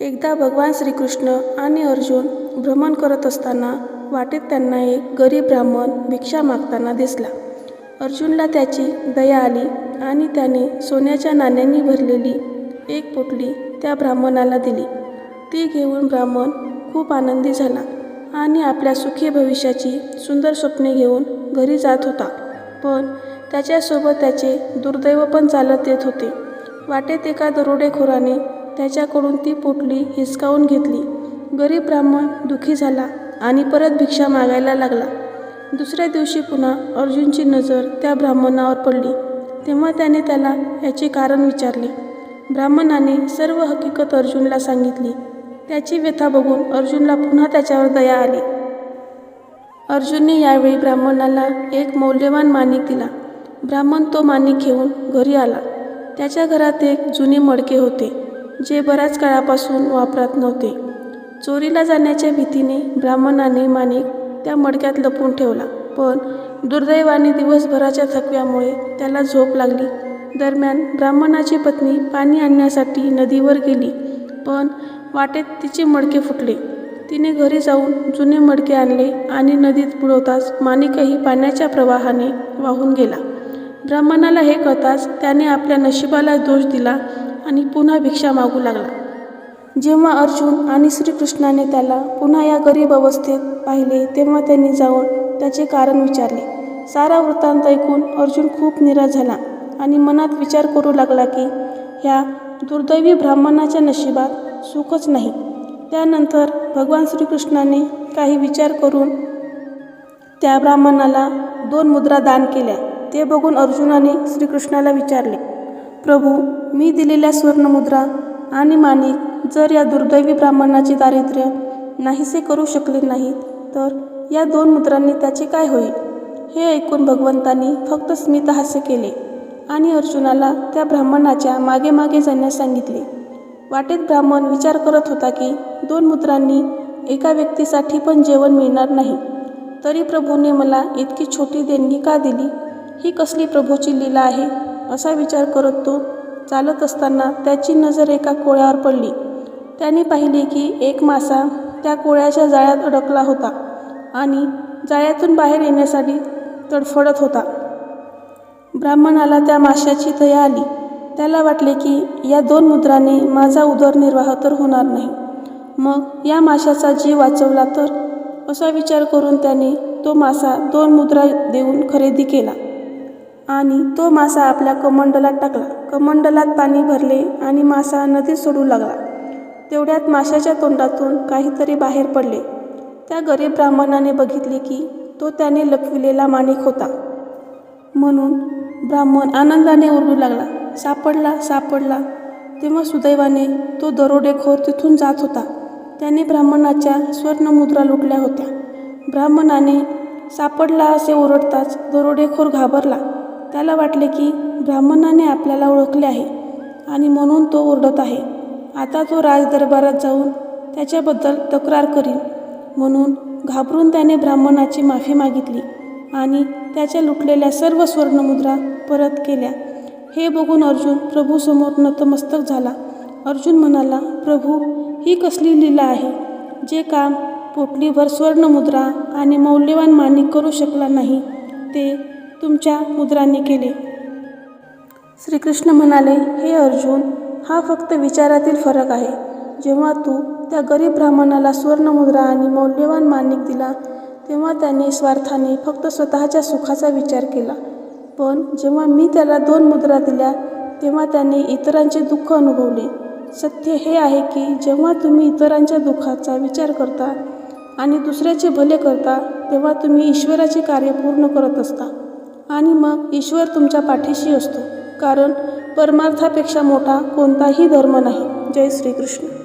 एकदा भगवान श्रीकृष्ण आणि अर्जुन भ्रमण करत असताना वाटेत त्यांना एक गरीब ब्राह्मण भिक्षा मागताना दिसला. अर्जुनला त्याची दया आली आणि त्याने सोन्याच्या नाण्यांनी भरलेली एक पोटली त्या ब्राह्मणाला दिली. ती घेऊन ब्राह्मण खूप आनंदी झाला आणि आपल्या सुखी भविष्याची सुंदर स्वप्ने घेऊन घरी जात होता. पण त्याच्यासोबत त्याचे दुर्दैव पण चालत येत होते. वाटेत एका दरोडेखोराने त्याच्याकडून ती पोटली हिसकावून घेतली. गरीब ब्राह्मण दुखी झाला आणि परत भिक्षा मागायला लागला. दुसऱ्या दिवशी पुन्हा अर्जुनची नजर त्या ब्राह्मणावर पडली. तेव्हा त्याने त्याला याचे कारण विचारले. ब्राह्मणाने सर्व हकीकत अर्जुनला सांगितली. त्याची व्यथा बघून अर्जुनला पुन्हा त्याच्यावर दया आली. अर्जुनने यावेळी ब्राह्मणाला एक मौल्यवान माणिक दिला. ब्राह्मण तो माणिक घेऊन घरी आला. त्याच्या घरात एक जुने मडके होते. जे बऱ्याच काळापासून वापरात नव्हते. चोरीला जाण्याच्या भीतीने ब्राह्मणाने माणिक त्या मडक्यात लपवून ठेवला. पण दुर्दैवाने दिवसभराच्या थकव्यामुळे त्याला झोप लागली. दरम्यान ब्राह्मणाची पत्नी पाणी आणण्यासाठी नदीवर गेली. पण वाटेत तिचे मडके फुटले. तिने घरी जाऊन जुने मडके आणले आणि नदीत बुडवताच माणिकही पाण्याच्या प्रवाहाने वाहून गेला. ब्राह्मणाला हे कळताच त्याने आपल्या नशिबाला दोष दिला आणि पुन्हा भिक्षा मागू लागला. जेव्हा अर्जुन आणि श्रीकृष्णाने त्याला पुन्हा या गरीब अवस्थेत पाहिले तेव्हा त्यांनी जाऊन त्याचे कारण विचारले. सारा वृत्तांत ऐकून अर्जुन खूप निराश झाला आणि मनात विचार करू लागला की ह्या दुर्दैवी ब्राह्मणाच्या नशिबात सुखच नाही. त्यानंतर भगवान श्रीकृष्णाने काही विचार करून त्या ब्राह्मणाला दोन मुद्रा दान केल्या. ते बघून अर्जुनाने श्रीकृष्णाला विचारले प्रभू मी दिलेल्या सुवर्णमुद्रा आणि माणिक जर या दुर्दैवी ब्राह्मणाचे दारिद्र्य नाहीसे करू शकले नाहीत तर या दोन मुद्रांनी त्याचे काय होईल? हे ऐकून भगवंतांनी फक्त स्मितहास्य केले आणि अर्जुनाला त्या ब्राह्मणाच्या मागे मागे जाण्यास सांगितले. वाटेत ब्राह्मण विचार करत होता की दोन मुद्रांनी एका व्यक्तीसाठी पण जेवण मिळणार नाही. तरी प्रभूने मला इतकी छोटी देणगी का दिली? ही कसली प्रभूची लीला आहे? असा विचार करत तो चालत असताना त्याची नजर एका कोळ्यावर पडली. त्याने पाहिले की एक मासा त्या कोळ्याच्या जाळ्यात अडकला होता आणि जाळ्यातून बाहेर येण्यासाठी तडफडत होता. ब्राह्मणाला त्या माशाची दया आली. त्याला वाटले की या दोन मुद्राने माझा उदरनिर्वाह तर होणार नाही. मग या माशाचा जीव वाचवला तर? असा विचार करून त्याने तो मासा दोन मुद्रा देऊन खरेदी केला. आणि तो मासा आपल्या कमंडलात टाकला. कमंडलात पाणी भरले आणि मासा नदीत सोडू लागला. तेवढ्यात माशाच्या तोंडातून काहीतरी बाहेर पडले. त्या गरीब ब्राह्मणाने बघितले की तो त्याने लपविलेला माणिक होता. म्हणून ब्राह्मण आनंदाने ओरडू लागला. सापडला सापडला. तेव्हा सुदैवाने तो दरोडेखोर तिथून जात होता. त्याने ब्राह्मणाच्या स्वर्णमुद्रा लुटल्या होत्या. ब्राह्मणाने सापडला असे ओरडताच दरोडेखोर घाबरला. त्याला वाटले की ब्राह्मणाने आपल्याला ओळखले आहे आणि म्हणून तो ओरडत आहे. आता तो राजदरबारात जाऊन त्याच्याबद्दल तक्रार करील म्हणून घाबरून त्याने ब्राह्मणाची माफी मागितली आणि त्याच्या लुटलेल्या सर्व स्वर्णमुद्रा परत केल्या. हे बघून अर्जुन प्रभूसमोर नतमस्तक झाला. अर्जुन म्हणाला प्रभू ही कसली लीला आहे? जे काम पोटलीभर स्वर्णमुद्रा आणि मौल्यवान माणिक करू शकला नाही ते तुमच्या मुद्रांनी केले. श्रीकृष्ण म्हणाले हे अर्जुन हा फक्त विचारातील फरक आहे. जेव्हा तू त्या गरीब ब्राह्मणाला सुवर्णमुद्रा आणि मौल्यवान मानिक दिला तेव्हा त्याने स्वार्थाने फक्त स्वतःच्या सुखाचा विचार केला. पण जेव्हा मी त्याला दोन मुद्रा दिल्या तेव्हा त्याने इतरांचे दुःख अनुभवले. सत्य हे आहे की जेव्हा तुम्ही इतरांच्या दुःखाचा विचार करता आणि दुसऱ्याचे भले करता तेव्हा तुम्ही ईश्वराचे कार्य पूर्ण करत असता. आणि मग ईश्वर तुमच्या पाठीशी असतो. कारण परमार्थापेक्षा मोठा कोणताही धर्म नाही. जय श्रीकृष्ण.